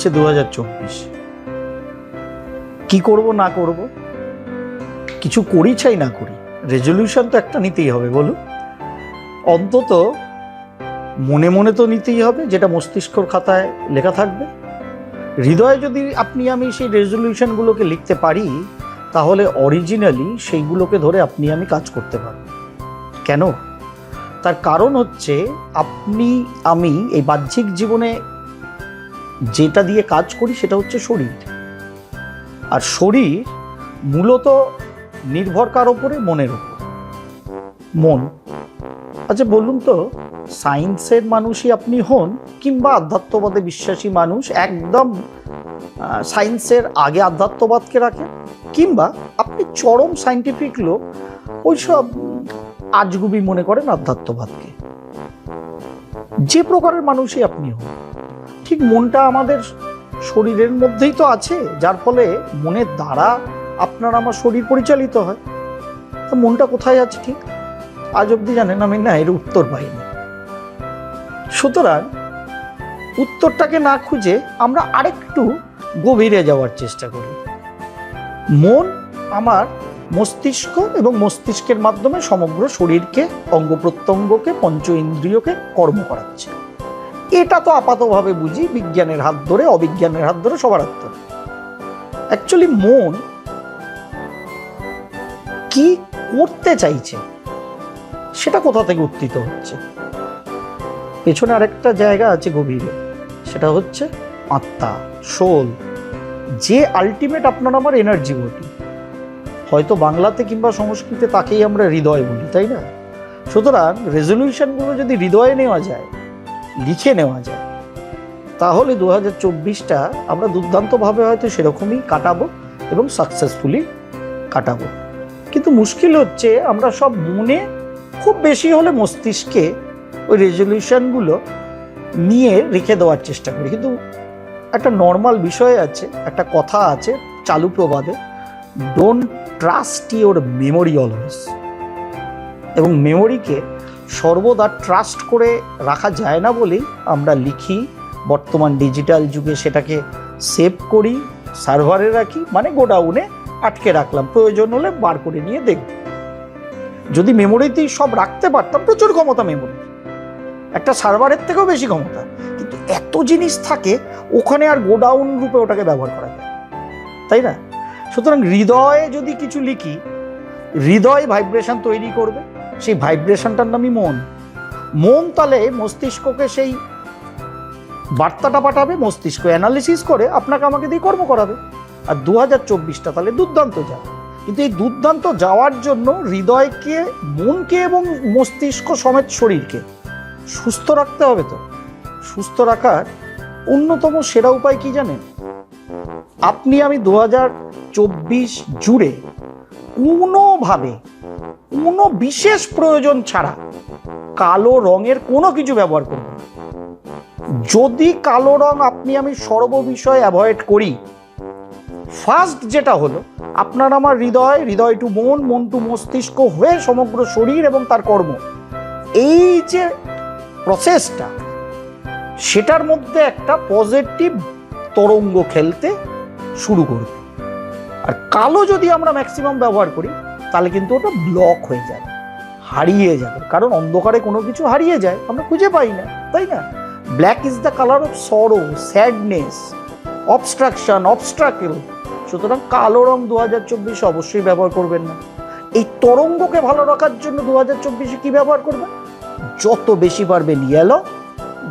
হচ্ছে দু হাজার চব্বিশ। কি করব, না করব? কিছু করি চাই, না করি? রেজলিউশন তো একটা নিতেই হবে, বলুন। অন্তত মনে মনে তো নিতেই হবে, যেটা মস্তিষ্কর খাতায় লেখা থাকবে। হৃদয়ে যদি আপনি আমি সেই রেজলিউশনগুলোকে লিখতে পারি, তাহলে অরিজিনালি সেইগুলোকে ধরে আপনি আমি কাজ করতে পারব। কেন? তার কারণ হচ্ছে, আপনি, আমি এই বাহ্যিক জীবনে যেটা দিয়ে কাজ করি সেটা হচ্ছে শরীর। আর শরীর মূলত নির্ভর কার ওপরে? মনের ওপর। মন। আচ্ছা বলুন তো, সায়েন্সের মানুষই আপনি হন কিংবা আধ্যাত্মবাদে বিশ্বাসী মানুষ একদম সায়েন্সের আগে আধ্যাত্মবাদকে রাখেন? কিংবা আপনি চরম সাইন্টিফিক লোক, ওইসব আজগুবি মনে করেন আধ্যাত্মবাদকে? যে প্রকারের মানুষই আপনি হন। ঠিক মনটা আমাদের শরীরের মধ্যেই তো আছে, যার ফলে মনের দ্বারা আপনার আমার শরীর পরিচালিত হয়। তো মনটা কোথায় আছে ঠিক? আজ অবধি জানেন আমি না এর উত্তর পাইনি। সুতরাং উত্তরটাকে না খুঁজে আমরা আরেকটু গভীরে যাওয়ার চেষ্টা করি। মন আমার মস্তিষ্ক এবং মস্তিষ্কের মাধ্যমে সমগ্র শরীরকে অঙ্গ প্রত্যঙ্গকে পঞ্চ ইন্দ্রিয়কে কর্ম করাচ্ছে। এটা তো আপাতভাবে বুঝি বিজ্ঞানের হাত ধরে, অবিজ্ঞানের হাত ধরে সবার হাত ধরে। অ্যাকচুয়ালি মন কি করতে চাইছে সেটা কোথা থেকে উত্থিত হচ্ছে? পেছনে আরেকটা জায়গা আছে গভীরে, সেটা হচ্ছে আত্মা সোল যে আলটিমেট আপনার আমার এনার্জি বটি হয়তো বাংলাতে কিংবা সংস্কৃতে তাকেই আমরা হৃদয় বলি, তাই না? সুতরাং রেজলিউশনগুলো যদি হৃদয়ে নেওয়া যায় লিখে নেওয়া যায়। তাহলে দু হাজার চব্বিশটা আমরা দুর্দান্তভাবে হয়তো সেরকমই কাটাবো এবং সাকসেসফুলি কাটাবো। কিন্তু মুশকিল হচ্ছে আমরা সব মনে খুব বেশি হলে মস্তিষ্কে ওই রেজলিউশনগুলো নিয়ে রেখে দেওয়ার চেষ্টা করি। কিন্তু একটা নর্মাল বিষয় আছে, একটা কথা আছে চালু প্রবাদে don't trust your memory always এবং মেমোরিকে সর্বদা ট্রাস্ট করে রাখা যায় না বলেই আমরা লিখি, বর্তমান ডিজিটাল যুগে সেটাকে সেভ করি সার্ভারে রাখি মানে গোডাউনে আটকে রাখলাম, প্রয়োজন হলে বার করে নিয়ে দেখব। যদি মেমোরিতেই সব রাখতে পারতাম, প্রচুর ক্ষমতা মেমোরি একটা সার্ভারের থেকেও বেশি ক্ষমতা। কিন্তু এত জিনিস থাকে, ওখানে আর গোডাউন রূপে ওটাকে ব্যবহার করা যায় তাই না? সুতরাং হৃদয়ে যদি কিছু লিখি, হৃদয় ভাইব্রেশন তৈরি করবে। সেই ভাইব্রেশনটার নামই মন। মন তাহলে মস্তিষ্ককে সেই বার্তাটা পাঠাবে, মস্তিষ্ক অ্যানালিসিস করে, আপনাকে আমাকে দিয়ে কর্ম করাবে। আর দু হাজার চব্বিশটা তাহলে দুর্দান্ত যাবে কিন্তু এই দুর্দান্ত যাওয়ার জন্য হৃদয়কে, মনকে এবং মস্তিষ্ক সমেত শরীরকে সুস্থ রাখতে হবে তো। সুস্থ রাখার অন্যতম সেরা উপায় কি জানেন? আপনি আমি দু হাজার চব্বিশ জুড়ে কোনোভাবে কোনো বিশেষ প্রয়োজন ছাড়া কালো রঙের কোনো কিছু ব্যবহার করব যদি কালো রং আপনি আমি সর্ববিষয়ে অ্যাভয়েড করি ফার্স্ট যেটা হলো, আপনার আমার হৃদয় হৃদয় টু মন মন টু মস্তিষ্ক হয়ে সমগ্র শরীর এবং তার কর্ম। এই যে প্রসেসটা সেটার মধ্যে একটা পজিটিভ তরঙ্গ খেলতে শুরু করবে। আর কালো যদি আমরা ম্যাক্সিমাম ব্যবহার করি তাহলে কিন্তু ওটা ব্লক হয়ে যাবে, হারিয়ে যাবে। কারণ অন্ধকারে কোনো কিছু হারিয়ে যায়, আমরা খুঁজে পাই না, তাই না? Black is the colour of sorrow sadness obstruction obstacle সুতরাং কালো রং দু হাজার চব্বিশে অবশ্যই ব্যবহার করবেন না। এই তরঙ্গকে ভালো রাখার জন্য দু হাজার চব্বিশে কী ব্যবহার করবেন? যত বেশি পারবেন ইয়েলো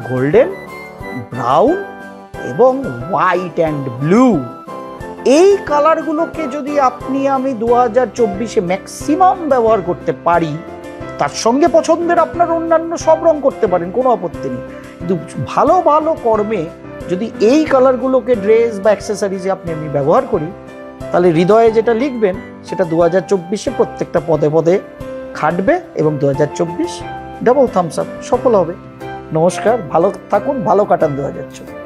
গোল্ডেন ব্রাউন এবং হোয়াইট অ্যান্ড ব্লু এই কালারগুলোকে যদি আপনি আমি দু হাজার চব্বিশে ম্যাক্সিমাম ব্যবহার করতে পারি, তার সঙ্গে পছন্দের আপনার অন্যান্য সব রং করতে পারেন, কোনো আপত্তি নেই। কিন্তু ভালো ভালো কর্মে যদি এই কালারগুলোকে ড্রেস বা অ্যাক্সেসারিজে আপনি আমি ব্যবহার করি, তাহলে হৃদয়ে যেটা লিখবেন, সেটা দু হাজার চব্বিশে প্রত্যেকটা পদে পদে খাটবে এবং দু হাজার চব্বিশ ডাবল থামস আপ সফল হবে। নমস্কার, ভালো থাকুন, ভালো কাটান দু হাজার চব্বিশ।